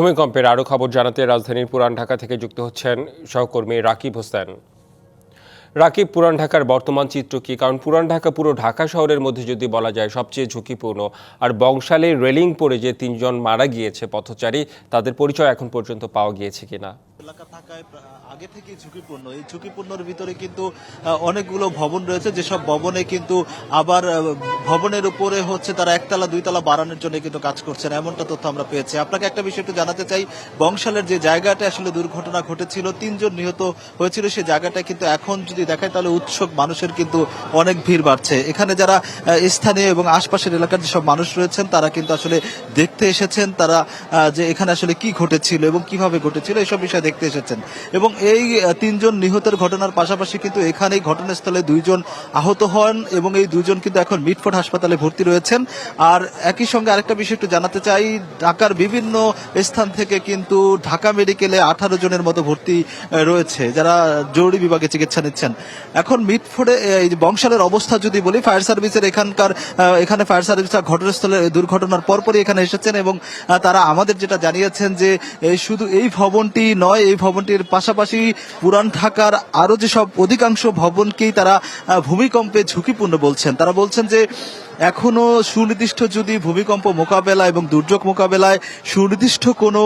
ভূমিকম্পের আরও খবর জানাতে রাজধানীর পুরান ঢাকা থেকে যুক্ত হচ্ছেন সহকর্মী রাকিব হোসেন। রাকিব, পুরান ঢাকার বর্তমান চিত্র কী? কারণ পুরান ঢাকা পুরো ঢাকা শহরের মধ্যে যদি বলা যায় সবচেয়ে ঝুঁকিপূর্ণ আর বংশালে রেলিং পড়ে যে তিনজন মারা গিয়েছে পথচারী, তাদের পরিচয় এখন পর্যন্ত পাওয়া গিয়েছে কিনা? এলাকা থাকায় আগে থেকেই ঝুঁকিপূর্ণ। এই ঝুঁকিপূর্ণর ভিতরে কিন্তু অনেকগুলো ভবন রয়েছে, যেসব ভবনে কিন্তু আবার ভবনের উপরে হচ্ছে তারা একতলা, দুইতলা বাড়ানোর জন্য কিন্তু কাজ করছেন। এমনটা তথ্য আমরা পেয়েছি। আপনাকে একটা বিষয় একটু জানাতে চাই। বংশালের যে জায়গাটা আসলে দুর্ঘটনা ঘটেছিল, তিনজন নিহত হয়েছিল, সেই জায়গাটা কিন্তু এখন যদি দেখায়, তাহলে উৎসব মানুষের কিন্তু অনেক ভিড় বাড়ছে। এখানে যারা স্থানীয় এবং আশপাশের এলাকার যেসব মানুষ রয়েছেন, তারা কিন্তু আসলে দেখতে এসেছেন। তারা যে এখানে আসলে কি ঘটেছিল এবং কীভাবে ঘটেছিল, এসব বিষয়ে দেখতে এসেছেন। এবং এই তিনজন নিহতের ঘটনার পাশাপাশি কিন্তু এখানেই ঘটনাস্থলে দুইজন আহত হন এবং এই দুইজন কিন্তু এখন মিটফোর্ড হাসপাতালে ভর্তি রয়েছেন। আর একই সঙ্গে আরেকটা বিষয় একটু জানাতে চাই, ঢাকার বিভিন্ন স্থান থেকে কিন্তু ঢাকা মেডিকেলে আঠারো জনের মতো ভর্তি রয়েছে, যারা জরুরি বিভাগে চিকিৎসা নিচ্ছেন। এখন মিটফোর্ডে এই বংশালের অবস্থা যদি বলি, ফায়ার সার্ভিসের এখানকার এখানে ফায়ার সার্ভিস ঘটনাস্থলে দুর্ঘটনার পরপরই এখানে এসেছেন এবং তারা আমাদের যেটা জানিয়েছেন যে শুধু এই ভবনটি নয় এই ভবনটির পাশাপাশি পুরান ঢাকার আরও যেসব অধিকাংশ ভবনকেই তারা ভূমিকম্পে ঝুঁকিপূর্ণ বলছেন। তারা বলছেন যে এখনও সুনির্দিষ্ট যদি ভূমিকম্প মোকাবেলা এবং দুর্যোগ মোকাবেলায় সুনির্দিষ্ট কোনো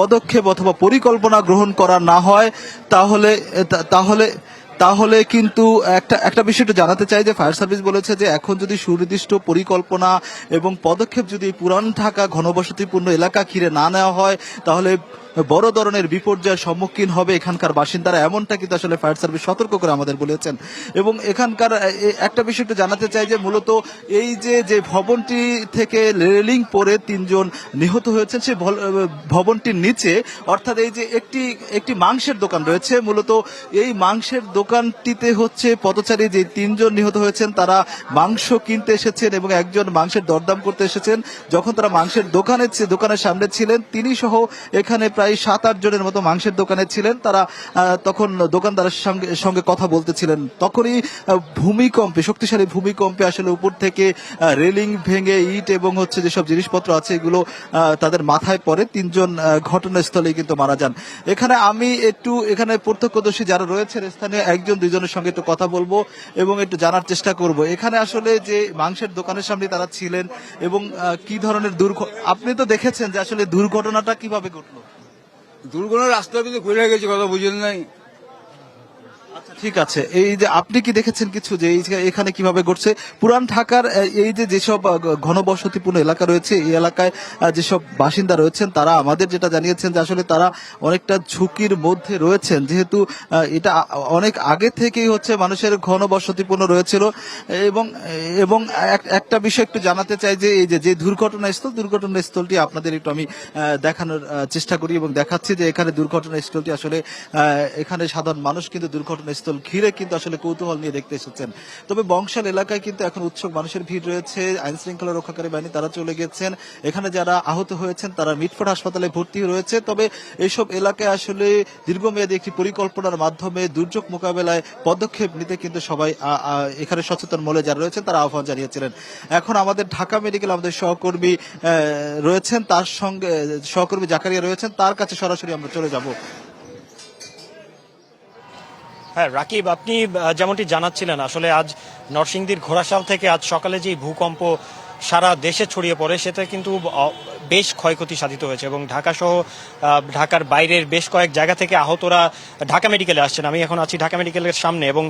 পদক্ষেপ অথবা পরিকল্পনা গ্রহণ করা না হয়, তাহলে তাহলে তাহলে কিন্তু একটা একটা বিষয়টা জানাতে চাই যে ফায়ার সার্ভিস বলেছে যে এখন যদি সুনির্দিষ্ট পরিকল্পনা এবং পদক্ষেপ যদি পুরান ঢাকা ঘনবসতিপূর্ণ এলাকা ঘিরে না নেওয়া হয়, তাহলে বড় ধরনের বিপর্যয়ের সম্মুখীন হবে এখানকার বাসিন্দারা। এমনটা কিন্তু আসলে ফায়ার সার্ভিস সতর্ক করে আমাদের বলেছেন। এবং এখানকার একটা বিষয় একটু জানাতে চাই যে মূলত এই যে যে ভবনটি থেকে রেলিং পরে তিনজন নিহত হয়েছেন সেই ভবনটির নিচে, অর্থাৎ এই যে একটি একটি মাংসের দোকান রয়েছে, মূলত এই মাংসের দোকানটিতে হচ্ছে পথচারী যে তিনজন নিহত হয়েছেন, তারা মাংস কিনতে এসেছেন এবং একজন মাংসের দরদাম করতে এসেছেন। যখন তারা মাংসের দোকানে দোকানের সামনে ছিলেন, তিনি সহ এখানে প্রায় সাত, আট জনের মতো মাংসের দোকানে ছিলেন। তারা তখন দোকানদারের সঙ্গে সঙ্গে কথা বলতেছিলেন। তখনই ভূমিকম্পে, শক্তিশালী ভূমিকম্পে আসলে উপর থেকে রেলিং ভেঙে ইট এবং হচ্ছে যেসব জিনিসপত্র আছে এগুলো তাদের মাথায় পড়ে। তিনজন ঘটনাস্থলেই কিন্তু মারা যান। এখানে আমি একটু, এখানে প্রত্যক্ষদর্শী যারা রয়েছেন, স্থানীয় একজন, দুইজনের সঙ্গে একটু কথা বলব এবং একটু জানার চেষ্টা করব। এখানে আসলে যে মাংসের দোকানের সামনে তারা ছিলেন এবং কি ধরনের দুর্ঘ, আপনি তো দেখেছেন যে আসলে দুর্ঘটনাটা কীভাবে ঘটলো? দুর্ঘটনা রাস্তার ভিতরে ঘুরে গেছে কথা বুঝেন নাই। ঠিক আছে। এই যে আপনি কি দেখেছেন কিছু যে এখানে কীভাবে ঘটছে? পুরান ঢাকার এই যে যেসব ঘনবসতিপূর্ণ এলাকা রয়েছে, এই এলাকায় যেসব বাসিন্দা রয়েছেন, তারা আমাদের যেটা জানিয়েছেন যে আসলে তারা অনেকটা ঝুঁকির মধ্যে রয়েছেন। যেহেতু এটা অনেক আগে থেকেই হচ্ছে মানুষের ঘনবসতিপূর্ণ রয়েছিল এবং এবং এক- একটা বিষয় একটু জানাতে চাই যে এই যে দুর্ঘটনাস্থল, দুর্ঘটনাস্থলটি আপনাদের একটু আমি দেখানোর চেষ্টা করি এবং দেখাচ্ছি যে এখানে দুর্ঘটনাস্থলটি আসলে এখানে সাধারণ মানুষ কিন্তু দুর্ঘটনাস্থল ঘিরে কিন্তু আসলে কৌতূহল নিয়ে দেখতে এসেছেন। তবে বংশাল এলাকায় কিন্তু এখন উৎসব, মানুষের ভিড় রয়েছে, আইন শৃঙ্খলা রক্ষাকারী বাহিনী তারা চলে গেছেন। এখানে যারা আহত হয়েছেন, তারা মিটফোর্ড হাসপাতালে ভর্তি রয়েছে। তবে এইসব এলাকায় আসলে দীর্ঘমেয়াদী একটি পরিকল্পনার মাধ্যমে দুর্যোগ মোকাবেলায় পদক্ষেপ নিতে কিন্তু সবাই এখানে সচেতন মলে যারা রয়েছেন, তারা আহ্বান জানিয়েছিলেন। এখন আমাদের ঢাকা মেডিকেল আমাদের সহকর্মী রয়েছেন। তার সঙ্গে, সহকর্মী জাকারিয়া রয়েছেন। তার কাছে সরাসরি আমরা চলে যাব। হ্যাঁ রাকিব, আপনি যেমনটি জানাচ্ছিলেন, আসলে আজ নরসিংদীর ঘোড়াশাল থেকে আজ সকালে যে ভূকম্প সারা দেশে ছড়িয়ে পড়ে, সেটা কিন্তু বেশ ক্ষয়ক্ষতি সাধিত হয়েছে এবং ঢাকা সহ ঢাকার বাইরের বেশ কয়েক জায়গা থেকে আহতরা ঢাকা মেডিকেলে আসছেন। আমি এখন আছি ঢাকা মেডিকেলের সামনে এবং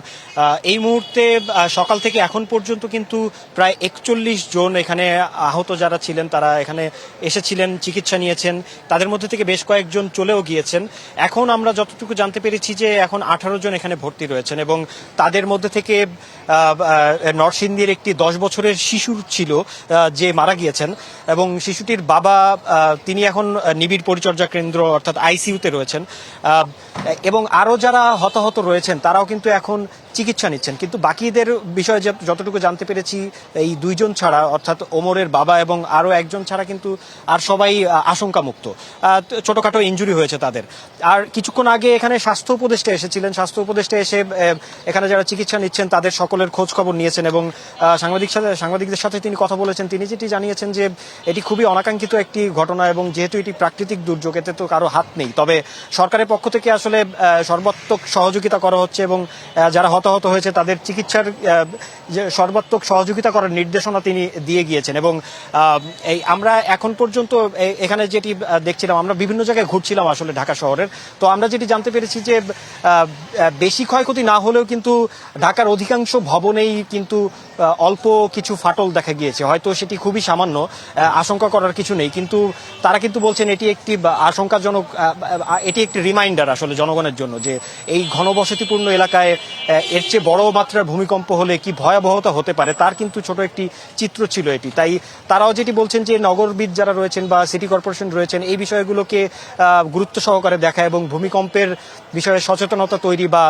এই মুহূর্তে সকাল থেকে এখন পর্যন্ত কিন্তু প্রায় একচল্লিশ জন এখানে আহত যারা ছিলেন, তারা এখানে এসেছিলেন, চিকিৎসা নিয়েছেন। তাদের মধ্যে থেকে বেশ কয়েকজন চলেও গিয়েছেন। এখন আমরা যতটুকু জানতে পেরেছি যে এখন আঠারো জন এখানে ভর্তি রয়েছেন এবং তাদের মধ্যে থেকে নরসিংদীর একটি দশ বছরের শিশুর ছিল যে মারা গিয়েছেন এবং শিশুটির বাবা আহ, তিনি এখন নিবিড় পরিচর্যা কেন্দ্র অর্থাৎ আইসিইউতে রয়েছেন। এবং আরও যারা হতাহত রয়েছেন তারাও কিন্তু এখন চিকিৎসা নিচ্ছেন। কিন্তু বাকিদের বিষয়ে যতটুকু জানতে পেরেছি, এই দুইজন ছাড়া, অর্থাৎ ওমরের বাবা এবং আরও একজন ছাড়া কিন্তু আর সবাই আশঙ্কামুক্ত। ছোটখাটো ইনজুরি হয়েছে তাদের। আর কিছুক্ষণ আগে এখানে স্বাস্থ্য উপদেষ্টা এসেছিলেন। স্বাস্থ্য উপদেষ্টা এসে এখানে যারা চিকিৎসা নিচ্ছেন, তাদের সকলের খোঁজ খবর নিয়েছেন এবং সাংবাদিক সাথে, সাংবাদিকদের সাথে তিনি কথা বলেছেন। তিনি যেটি জানিয়েছেন যে, এটি খুবই অনাকাঙ্ক্ষিত একটি ঘটনা এবং যেহেতু এটি প্রাকৃতিক দুর্যোগ, এতে তো কারও হাত নেই। তবে সরকারের পক্ষ থেকে আসলে সর্বাত্মক সহযোগিতা করা হচ্ছে এবং যারা যারা হতাহত হয়েছে, তাদের চিকিৎসার সর্বাত্মক সহযোগিতা করার নির্দেশনা তিনি দিয়ে গিয়েছেন এবং এই আমরা এখন পর্যন্ত এখানে যেটি দেখছিলাম, আমরা বিভিন্ন জায়গায় ঘুরছিলাম আসলে ঢাকা শহরের। তো আমরা যেটি জানতে পেরেছি যে বেশি ক্ষয়ক্ষতি না হলেও কিন্তু ঢাকার অধিকাংশ ভবনেই কিন্তু অল্প কিছু ফাটল দেখা গিয়েছে। হয়তো সেটি খুবই সামান্য আশঙ্কা করার কিছু নেই। কিন্তু তারা কিন্তু বলছেন এটি একটি আশঙ্কাজনক এটি একটি রিমাইন্ডার আসলে জনগণের জন্য যে এই ঘনবসতিপূর্ণ এলাকায় এর চেয়ে বড় মাত্রার ভূমিকম্প হলে কি ভয়াবহতা হতে পারে তার কিন্তু ছোট একটি চিত্র ছিল এটি। তাই তারাও যেটি বলছেন যে নগরবিদ যারা রয়েছেন বা সিটি কর্পোরেশন রয়েছেন এই বিষয়গুলোকে গুরুত্ব সহকারে দেখা এবং ভূমিকম্পের বিষয়ে সচেতনতা তৈরি বা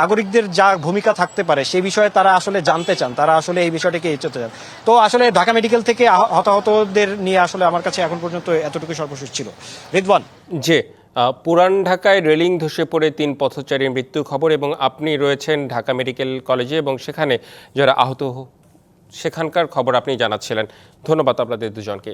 নাগরিকদের যা ভূমিকা থাকতে পারে সেই বিষয়ে তারা আসলে জানতে চান তারা আসলে এই বিষয়টিকে এড়াতে চান। তো আসলে ঢাকা মেডিকেল থেকে হতাহতদের নিয়ে আসলে আমার কাছে এখন পর্যন্ত এতটুকু সর্বশেষ ছিল। রিদওয়ান। আহ, পুরান ঢাকায় রেলিং ধসে পড়ে তিন পথচারীর মৃত্যু খবর এবং আপনি রয়েছেন ঢাকা মেডিকেল কলেজে এবং সেখানে যারা আহত, সেখানকার খবর আপনি জানাচ্ছিলেন। ধন্যবাদ আপনাদের দুজনকে।